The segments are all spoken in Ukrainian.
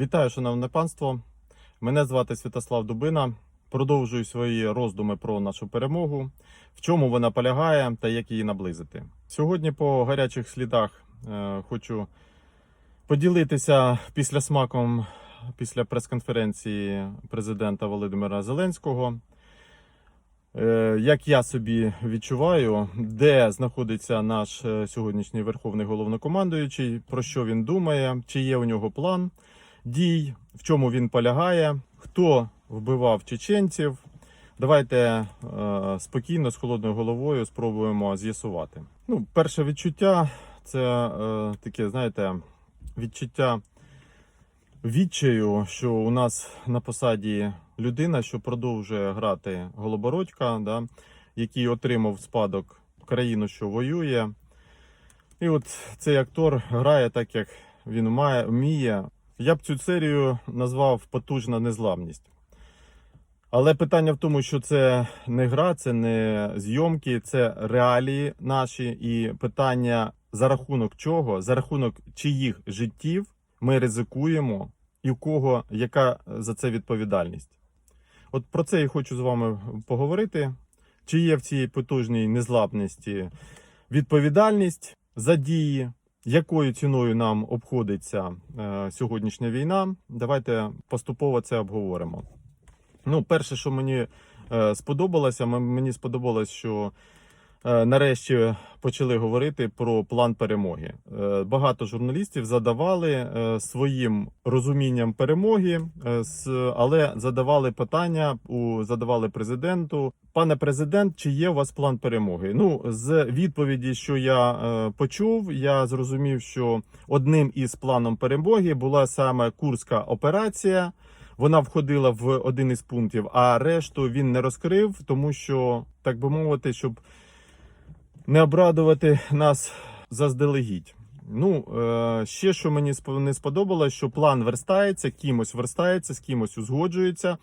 Вітаю, шановне панство. Мене звати Святослав Дубина. Продовжую свої роздуми про нашу перемогу, в чому вона полягає та як її наблизити. Сьогодні по гарячих слідах е, хочу поділитися після смаком після прес-конференції президента Володимира Зеленського. Е, Як я собі відчуваю, де знаходиться наш е, сьогоднішній верховний головнокомандуючий, про що він думає, чи є у нього план дій, в чому він полягає, хто вбивав чеченців. Давайте е, спокійно з холодною головою спробуємо з'ясувати. Ну, перше відчуття це е, таке, знаєте, відчуття відчаю, що у нас на посаді людина, що продовжує грати Голобородька, да, який отримав спадок країну, що воює. І от цей актор грає так, як він має, вміє. Я б цю серію назвав потужна незламність. Але питання в тому, що це не гра, це не зйомки, це реалії наші. І питання за рахунок чого, за рахунок чиїх життів ми ризикуємо, і у кого яка за це відповідальність. От про це я хочу з вами поговорити. Чи є в цій потужній незламності відповідальність за дії, якою ціною нам обходиться е, сьогоднішня війна? Давайте поступово це обговоримо. Ну, перше, що мені е, сподобалося, мені сподобалось, що нарешті почали говорити про план перемоги. Е, багато журналістів задавали е, своїм розумінням перемоги, е, але задавали питання у задавали президенту. Пане президент, чи є у вас план перемоги? Ну, з відповіді, що я е, почув, я зрозумів, що одним із планом перемоги була саме Курська операція. Вона входила в один із пунктів, а решту він не розкрив, тому що, так би мовити, щоб не обрадувати нас заздалегідь. Ну, е, ще що мені не сподобалось, що план верстається, кимось верстається, з кимось узгоджується.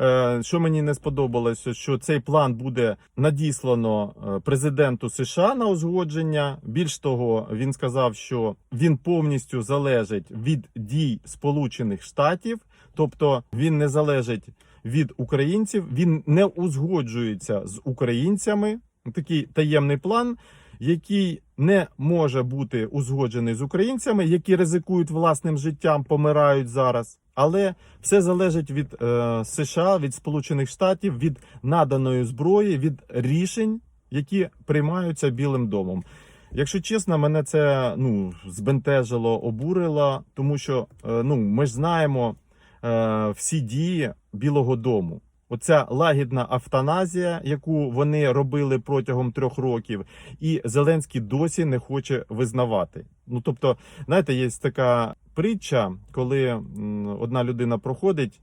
Е, Що мені не сподобалося, що цей план буде надіслано е, президенту США на узгодження. Більш того, він сказав, що він повністю залежить від дій Сполучених Штатів, тобто він не залежить від українців, він не узгоджується з українцями. Такий таємний план, який не може бути узгоджений з українцями, які ризикують власним життям, помирають зараз. Але все залежить від е, США, від Сполучених Штатів, від наданої зброї, від рішень, які приймаються Білим домом. Якщо чесно, мене це ну збентежило, обурило, тому що е, ну ми ж знаємо е, всі дії Білого Дому. Оця лагідна автоназія, яку вони робили протягом трьох років, і Зеленський досі не хоче визнавати. Ну тобто, знаєте, є така притча, коли одна людина проходить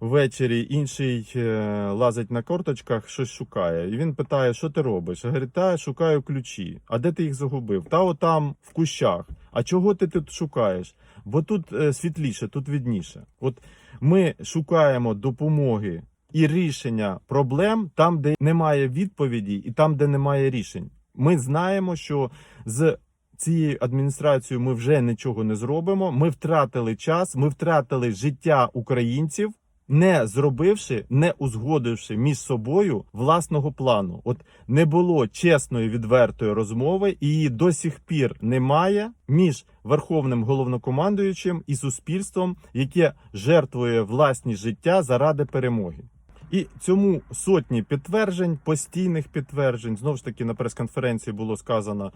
ввечері, інший е, лазить на корточках, щось шукає. І він питає, що ти робиш? Говорить, та шукаю ключі. А де ти їх загубив? Та отам в кущах. А чого ти тут шукаєш? Бо тут е, світліше, тут відніше. От ми шукаємо допомоги і рішення проблем там, де немає відповіді, і там, де немає рішень. Ми знаємо, що з цією адміністрацією ми вже нічого не зробимо. Ми втратили час, ми втратили життя українців. Не зробивши, не узгодивши між собою власного плану, от не було чесної відвертої розмови, і її до сих пір немає між верховним головнокомандуючим і суспільством, яке жертвує власні життя заради перемоги. І цьому сотні підтверджень, постійних підтверджень. Знову ж таки, на прес-конференції було сказано,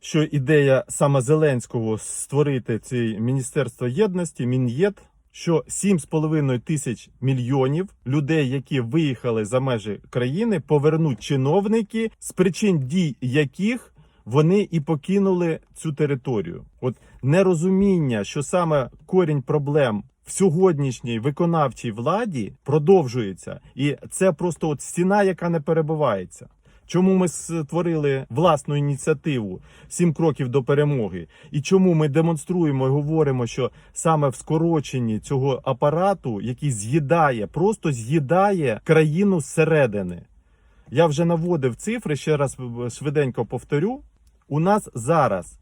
що ідея саме Зеленського створити це Міністерство єдності, Мін'єд, що 7,5 тисяч мільйонів людей, які виїхали за межі країни, повернуть чиновники, з причин дій яких вони і покинули цю територію. От нерозуміння, що саме корінь проблем в сьогоднішній виконавчій владі продовжується, і це просто от стіна, яка не перебувається. Чому ми створили власну ініціативу сім кроків до перемоги? І чому ми демонструємо і говоримо, що саме в скороченні цього апарату, який з'їдає, просто з'їдає країну зсередини? Я вже наводив цифри, ще раз швиденько повторю. У нас зараз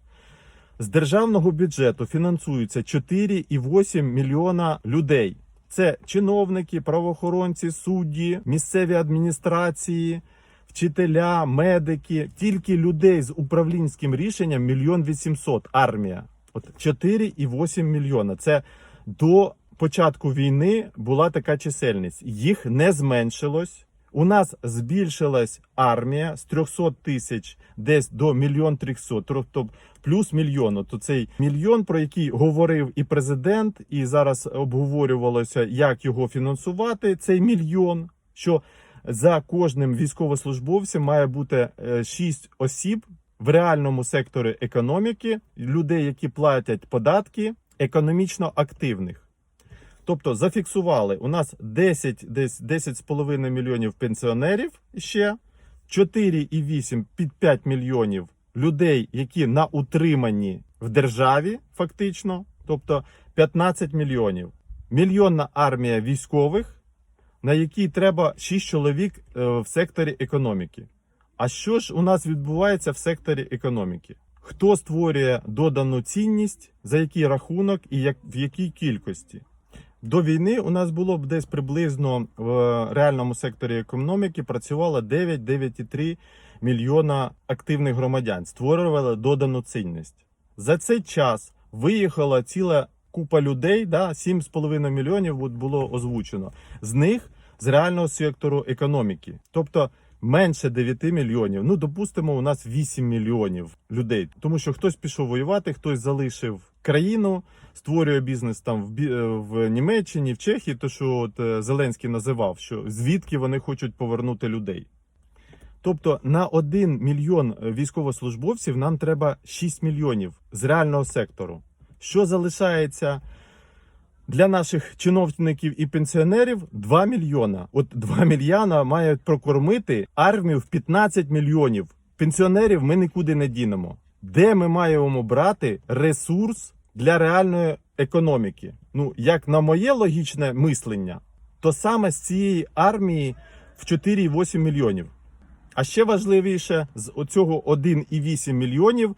З державного бюджету фінансується 4,8 мільйона людей. Це чиновники, правоохоронці, судді, місцеві адміністрації, вчителя, медики. Тільки людей з управлінським рішенням мільйон вісімсот. Армія. От 4,8 мільйона. Це до початку війни була така чисельність. Їх не зменшилось. У нас збільшилась армія з 300 тисяч десь до мільйон 300, тобто плюс мільйону. То цей мільйон, про який говорив і президент, і зараз обговорювалося, як його фінансувати. Цей мільйон, що за кожним військовослужбовцем має бути 6 осіб в реальному секторі економіки, людей, які платять податки, економічно активних. Тобто зафіксували у нас 10, десь 10,5 мільйонів пенсіонерів ще, 4,8 під 5 мільйонів людей, які на утриманні в державі, фактично, тобто 15 мільйонів. Мільйонна армія військових, на якій треба 6 чоловік е, в секторі економіки. А що ж у нас відбувається в секторі економіки? Хто створює додану цінність, за який рахунок і як, в якій кількості? До війни у нас було б десь приблизно в реальному секторі економіки працювало 9-9,3 мільйона активних громадян, створювали додану цінність. За цей час виїхала ціла купа людей, да, 7,5 мільйонів було озвучено. З них з реального сектору економіки. Тобто менше 9 мільйонів. Ну, допустимо, у нас 8 мільйонів людей. Тому що хтось пішов воювати, хтось залишив країну, створює бізнес там в, е, в Німеччині, в Чехії, то що от е, Зеленський називав, що звідки вони хочуть повернути людей. Тобто на 1 мільйон е, військовослужбовців нам треба 6 мільйонів з реального сектору. Що залишається для наших чиновників і пенсіонерів 2 мільйона. От 2 мільйона мають прокормити армію в 15 мільйонів. Пенсіонерів ми нікуди не дінемо. Де ми маємо брати ресурс для реальної економіки? Ну, як на моє логічне мислення, то саме з цієї армії в 4,8 мільйонів. А ще важливіше, з оцього 1,8 мільйонів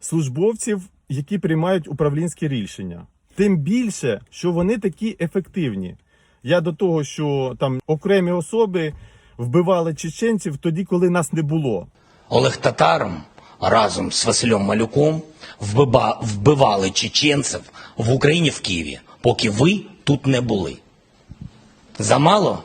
службовців, які приймають управлінські рішення. Тим більше, що вони такі ефективні. Я до того, що там окремі особи вбивали чеченців тоді, коли нас не було. Олег Татаром разом з Василем Малюком вбивали чеченців в Україні в Києві, поки ви тут не були. Замало?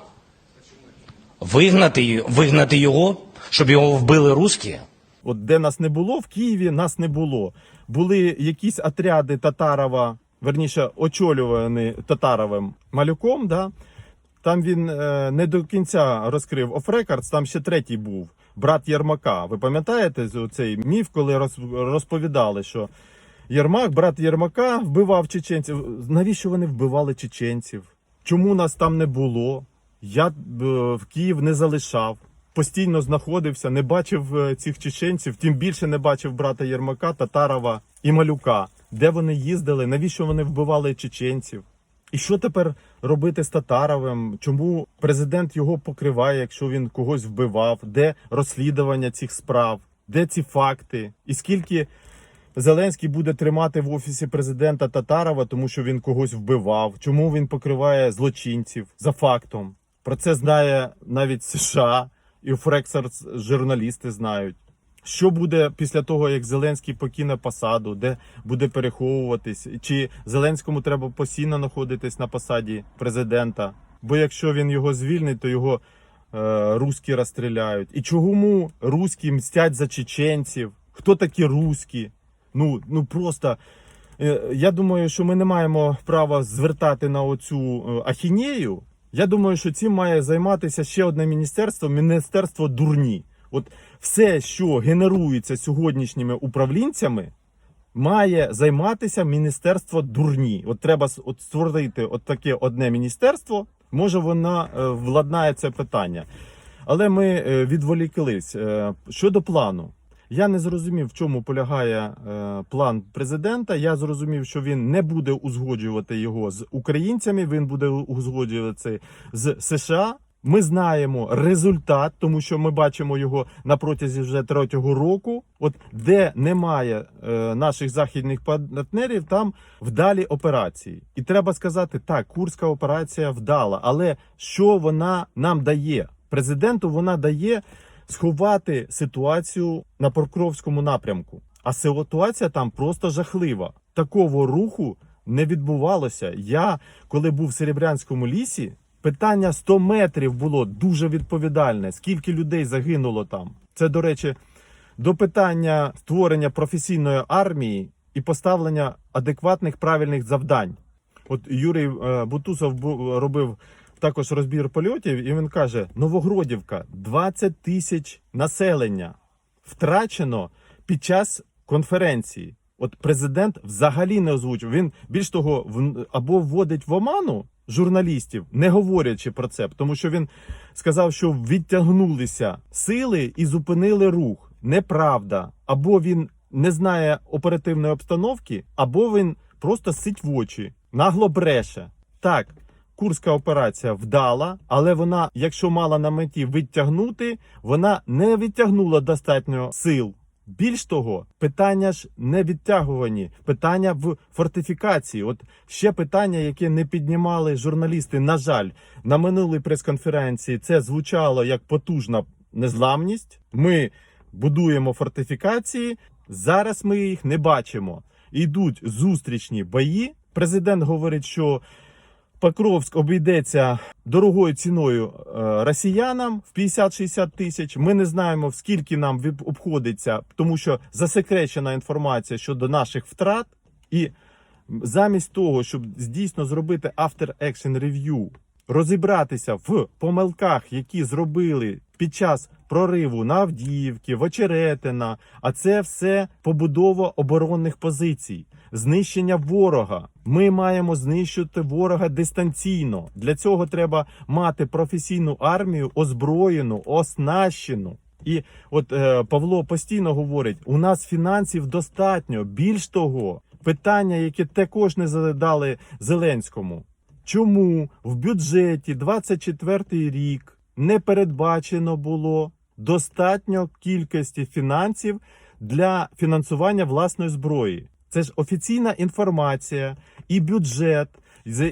Вигнати, вигнати його, щоб його вбили русські? От де нас не було, в Києві нас не було. Були якісь отряди Татарова, верніше, очолювані Татаровим малюком. Да? Там він е, не до кінця розкрив оф Records, там ще третій був, брат Єрмака. Ви пам'ятаєте цей міф, коли розповідали, що Єрмак, брат Єрмака, вбивав чеченців. Навіщо вони вбивали чеченців? Чому нас там не було? Я е, в Київ не залишав. Постійно знаходився, не бачив е, цих чеченців, тим більше не бачив брата Єрмака, Татарова і Малюка. Де вони їздили? Навіщо вони вбивали чеченців? І що тепер робити з Татаровим? Чому президент його покриває, якщо він когось вбивав? Де розслідування цих справ? Де ці факти? І скільки Зеленський буде тримати в офісі президента Татарова, тому що він когось вбивав? Чому він покриває злочинців за фактом? Про це знає навіть США і Фрексерс журналісти знають. Що буде після того, як Зеленський покине посаду, де буде переховуватись? Чи Зеленському треба постійно знаходитись на посаді президента? Бо якщо він його звільнить, то його е, руські розстріляють. І чому руські мстять за чеченців? Хто такі руські? Ну, ну просто е, я думаю, що ми не маємо права звертати на оцю е, ахінею. Я думаю, що цим має займатися ще одне міністерство міністерство дурні. От все, що генерується сьогоднішніми управлінцями, має займатися міністерство дурні. От треба от створити от таке одне міністерство. Може, вона е, владнає це питання. Але ми е, відволіклись. Е, щодо плану, я не зрозумів, в чому полягає план президента. Я зрозумів, що він не буде узгоджувати його з українцями. Він буде узгоджувати з США. Ми знаємо результат, тому що ми бачимо його на протязі вже третього року. От де немає е, наших західних партнерів, там вдалі операції. І треба сказати, так, курська операція вдала, але що вона нам дає? Президенту вона дає сховати ситуацію на Покровському напрямку. А ситуація там просто жахлива. Такого руху не відбувалося. Я, коли був в Серебрянському лісі, питання 100 метрів було дуже відповідальне. Скільки людей загинуло там? Це, до речі, до питання створення професійної армії і поставлення адекватних правильних завдань. От Юрій е, Бутусов бу- робив також розбір польотів, і він каже: Новогродівка 20 тисяч населення втрачено під час конференції. От президент взагалі не озвучив. Він більш того, або вводить в оману журналістів, не говорячи про це, тому що він сказав, що відтягнулися сили і зупинили рух. Неправда. Або він не знає оперативної обстановки, або він просто сить в очі, нагло бреше. Так, Курська операція вдала, але вона, якщо мала на меті відтягнути, вона не відтягнула достатньо сил. Більш того, питання ж не відтягувані, питання в фортифікації. От ще питання, яке не піднімали журналісти. На жаль, на минулій прес-конференції це звучало як потужна незламність. Ми будуємо фортифікації. Зараз ми їх не бачимо. Йдуть зустрічні бої. Президент говорить, що Покровськ обійдеться дорогою ціною е, росіянам в 50-60 тисяч. Ми не знаємо, скільки нам обходиться, тому що засекречена інформація щодо наших втрат. І замість того, щоб дійсно зробити after action review, розібратися в помилках, які зробили під час прориву на Авдіївки, в Очеретина, а це все побудова оборонних позицій, знищення ворога. Ми маємо знищити ворога дистанційно. Для цього треба мати професійну армію, озброєну, оснащену. І от е, Павло постійно говорить: у нас фінансів достатньо. Більш того, питання, яке також не задали Зеленському. Чому в бюджеті 24 рік не передбачено було достатньо кількості фінансів для фінансування власної зброї? Це ж офіційна інформація і бюджет,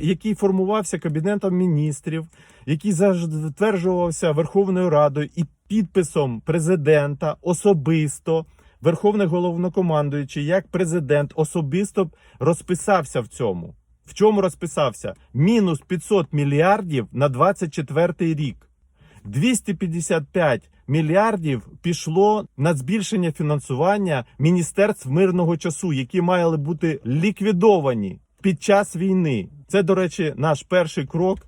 який формувався кабінетом міністрів, який затверджувався Верховною Радою і підписом президента особисто. Верховний головнокомандуючий, як президент, особисто розписався в цьому. В чому розписався? Мінус 500 мільярдів на 24 рік. 255 мільярдів пішло на збільшення фінансування міністерств мирного часу, які мали бути ліквідовані під час війни. Це, до речі, наш перший крок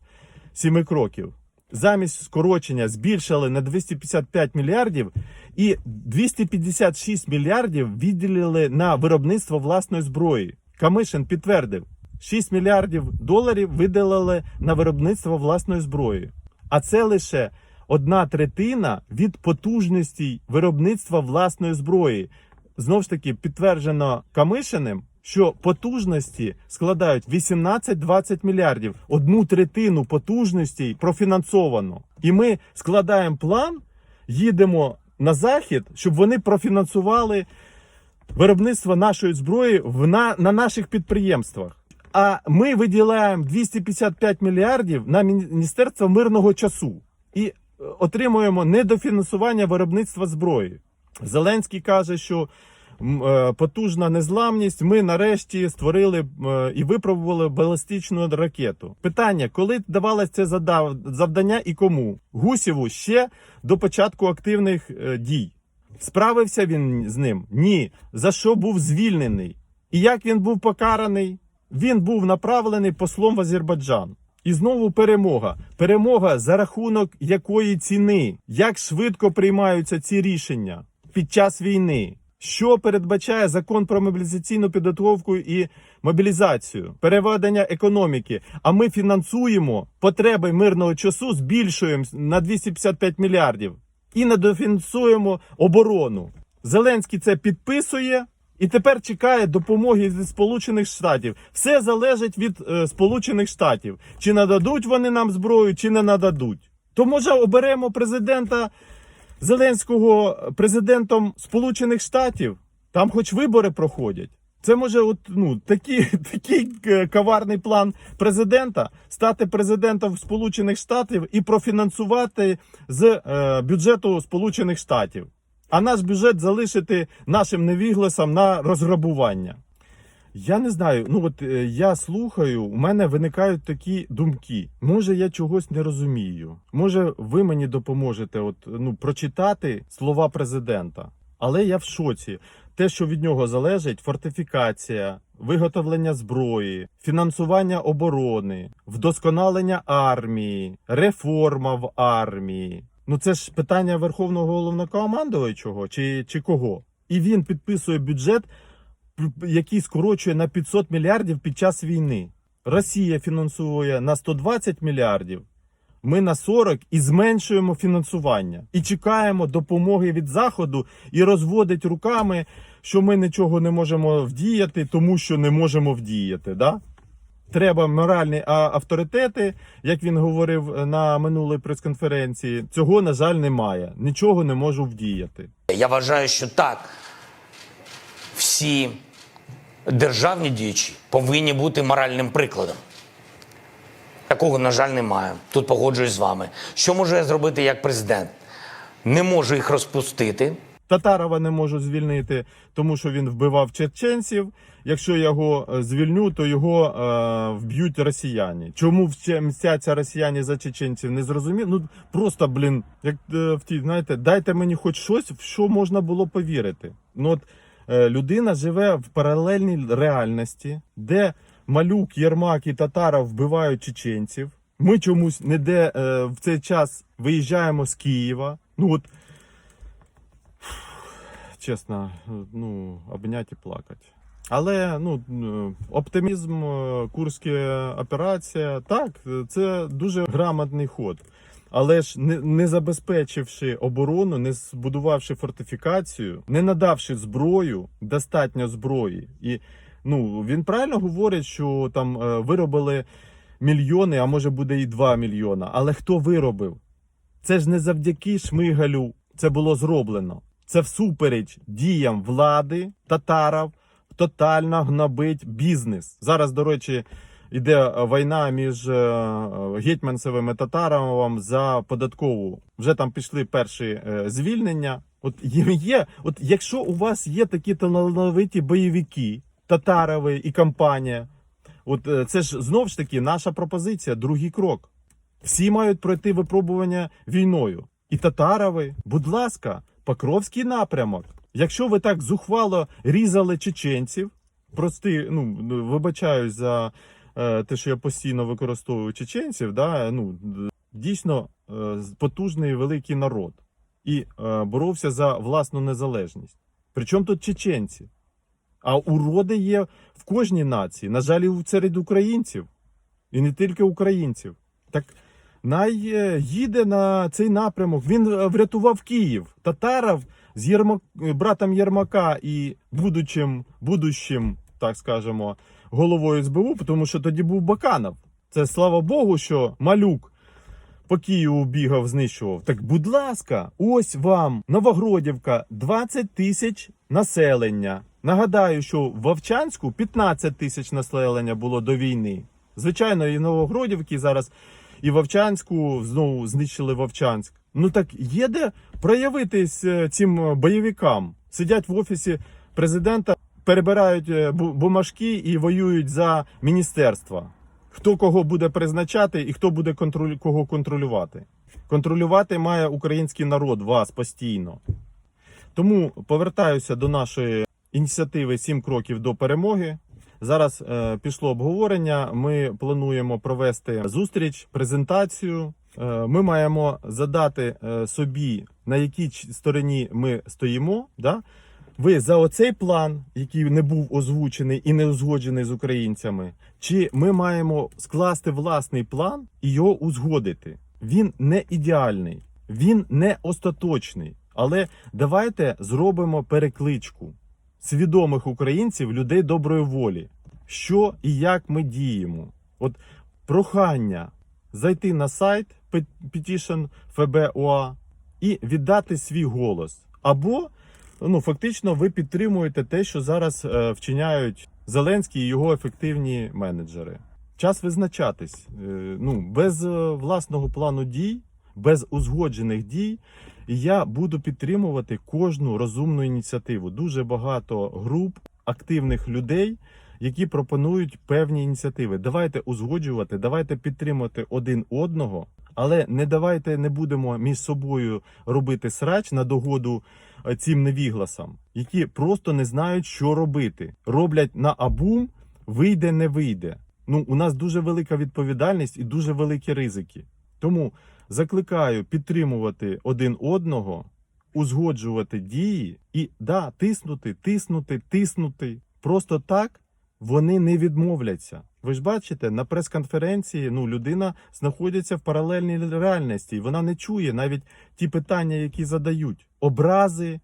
сіми кроків. Замість скорочення збільшили на 255 мільярдів і 256 мільярдів відділили на виробництво власної зброї. Камишин підтвердив, 6 мільярдів доларів виділили на виробництво власної зброї. А це лише одна третина від потужностей виробництва власної зброї. Знову ж таки, підтверджено Камишиним, що потужності складають 18-20 мільярдів. Одну третину потужностей профінансовано. І ми складаємо план, їдемо на захід, щоб вони профінансували виробництво нашої зброї в на, на наших підприємствах. А ми виділяємо 255 мільярдів на Міністерство мирного часу отримуємо недофінансування виробництва зброї. Зеленський каже, що е, потужна незламність. Ми нарешті створили е, і випробували балістичну ракету. Питання: коли давалось це завдання і кому? Гусєву ще до початку активних е, дій. Справився він з ним? Ні. За що був звільнений? І як він був покараний? Він був направлений послом в Азербайджан. І знову перемога. Перемога за рахунок якої ціни? Як швидко приймаються ці рішення під час війни? Що передбачає закон про мобілізаційну підготовку і мобілізацію, переведення економіки? А ми фінансуємо потреби мирного часу, збільшуємо на 255 мільярдів і недофінансуємо оборону. Зеленський це підписує і тепер чекає допомоги від Сполучених Штатів. Все залежить від е, Сполучених Штатів. Чи нададуть вони нам зброю, чи не нададуть. То може оберемо президента Зеленського президентом Сполучених Штатів? Там хоч вибори проходять. Це може, от ну такий, такий е, коварний план президента стати президентом Сполучених Штатів і профінансувати з е, бюджету Сполучених Штатів, а наш бюджет залишити нашим невігласам на розграбування. Я не знаю. Ну от е, я слухаю, у мене виникають такі думки. Може, я чогось не розумію. Може, ви мені допоможете от, ну, прочитати слова президента. Але я в шоці. Те, що від нього залежить, фортифікація, виготовлення зброї, фінансування оборони, вдосконалення армії, реформа в армії. Ну це ж питання Верховного головнокомандуючого чи, чи кого? І він підписує бюджет, який скорочує на 500 мільярдів під час війни. Росія фінансує на 120 мільярдів. Ми на 40 і зменшуємо фінансування. І чекаємо допомоги від Заходу і розводить руками, що ми нічого не можемо вдіяти, тому що не можемо вдіяти. Да? Треба моральні авторитети, як він говорив е, на минулій прес-конференції. Цього, на жаль, немає. Нічого не можу вдіяти. Я вважаю, що так. Всі державні діячі повинні бути моральним прикладом. Такого, на жаль, немає. Тут погоджуюсь з вами. Що можу я зробити як президент? Не можу їх розпустити. Татарова не можу звільнити, тому що він вбивав чеченців. Якщо я його е, звільню, то його е, вб'ють росіяни. Чому мстяться росіяни за чеченців? Не зрозумів. Ну просто блін, як е, в ті, знаєте, дайте мені хоч щось, в що можна було повірити. Ну от е, людина живе в паралельній реальності, де малюк, Єрмак і Татаров вбивають чеченців. Ми чомусь не де е, в цей час виїжджаємо з Києва. Ну от чесно, ну, обняти і плакати. Але ну, е, оптимізм, е, Курська операція, так, це дуже грамотний ход. Але ж не, не забезпечивши оборону, не збудувавши фортифікацію, не надавши зброю, достатньо зброї. І ну, він правильно говорить, що там е, виробили мільйони, а може буде і 2 мільйона. Але хто виробив? Це ж не завдяки Шмигалю це було зроблено. Це всупереч діям влади татарів тотально гнобить бізнес. Зараз, до речі, йде е, війна між е, гетьманцевим і татаровим за податкову. Вже там пішли перші е, звільнення. От є, от якщо у вас є такі талановиті бойовики, татарови і компанія, от це ж знов ж таки наша пропозиція, другий крок. Всі мають пройти випробування війною. І татарови, будь ласка, Покровський напрямок. Якщо ви так зухвало різали чеченців, прости, ну вибачаюсь за е, те, що я постійно використовую чеченців, да, ну дійсно е, потужний великий народ і е, боровся за власну незалежність. Причому тут чеченці? А уроди є в кожній нації, на жаль, і серед українців, і не тільки українців. Так най е, їде на цей напрямок. Він е, врятував Київ. Татаров з Єрмак, братом Єрмака і будучим, будущим, так скажемо, головою СБУ, тому що тоді був Баканов. Це слава Богу, що малюк по Києву бігав, знищував. Так, будь ласка, ось вам Новогродівка, 20 тисяч населення. Нагадаю, що в Вовчанську 15 тисяч населення було до війни. Звичайно, і Новогродівки зараз і Вовчанську знову знищили Вовчанськ. Ну так є де проявитись е, цим е, бойовикам. Сидять в офісі президента, перебирають е, бумажки і воюють за міністерства. Хто кого буде призначати і хто буде контролю- кого контролювати. Контролювати має український народ вас постійно. Тому повертаюся до нашої ініціативи «7 кроків до перемоги. Зараз е, пішло обговорення. Ми плануємо провести зустріч, презентацію. Е, ми маємо задати е, собі, на якій стороні ми стоїмо. Да? Ви за оцей план, який не був озвучений і не узгоджений з українцями, чи ми маємо скласти власний план і його узгодити? Він не ідеальний, він не остаточний. Але давайте зробимо перекличку свідомих українців, людей доброї волі. Що і як ми діємо? От прохання зайти на сайт Petition FBOA і віддати свій голос. Або ну, фактично ви підтримуєте те, що зараз е, вчиняють Зеленський і його ефективні менеджери. Час визначатись. Е, ну, без е, власного плану дій, без узгоджених дій, я буду підтримувати кожну розумну ініціативу. Дуже багато груп активних людей, які пропонують певні ініціативи. Давайте узгоджувати, давайте підтримувати один одного, але не давайте не будемо між собою робити срач на догоду е, цим невігласам, які просто не знають, що робити. Роблять на абум, вийде, не вийде. Ну, у нас дуже велика відповідальність і дуже великі ризики. Тому закликаю підтримувати один одного, узгоджувати дії і да, тиснути, тиснути, тиснути. Просто так вони не відмовляться. Ви ж бачите, на прес-конференції ну, людина знаходиться в паралельній реальності, і вона не чує навіть ті питання, які задають. Образи.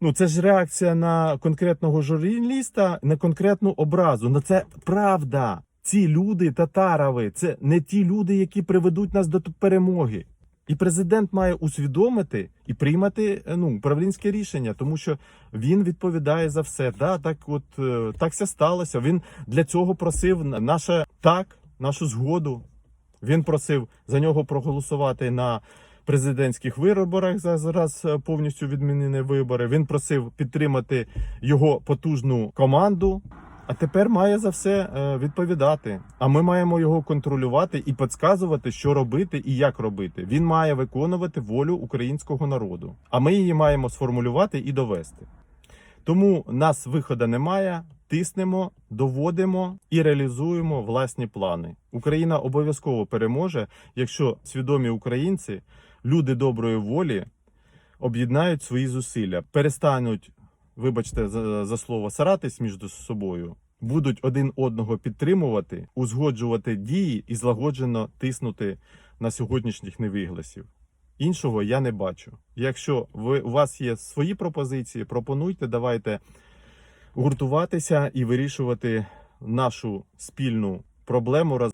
Ну, це ж реакція на конкретного журналіста, на конкретну образу. Ну це правда. Ці люди, татарови, це не ті люди, які приведуть нас до перемоги. І президент має усвідомити і приймати е, ну, управлінське рішення, тому що він відповідає за все. Да, так, от е, так все сталося. Він для цього просив на- наше так, нашу згоду. Він просив за нього проголосувати на президентських виборах. за- Зараз е, повністю відмінені вибори. Він просив підтримати його потужну команду. А тепер має за все е, відповідати. А ми маємо його контролювати і підказувати, що робити і як робити. Він має виконувати волю українського народу. А ми її маємо сформулювати і довести. Тому нас виходу немає. Тиснемо, доводимо і реалізуємо власні плани. Україна обов'язково переможе, якщо свідомі українці, люди доброї волі, об'єднають свої зусилля, перестануть, вибачте за, за слово, саратись між собою, будуть один одного підтримувати, узгоджувати дії і злагоджено тиснути на сьогоднішніх невигласів. Іншого я не бачу. Якщо ви у вас є свої пропозиції, пропонуйте, давайте гуртуватися і вирішувати нашу спільну проблему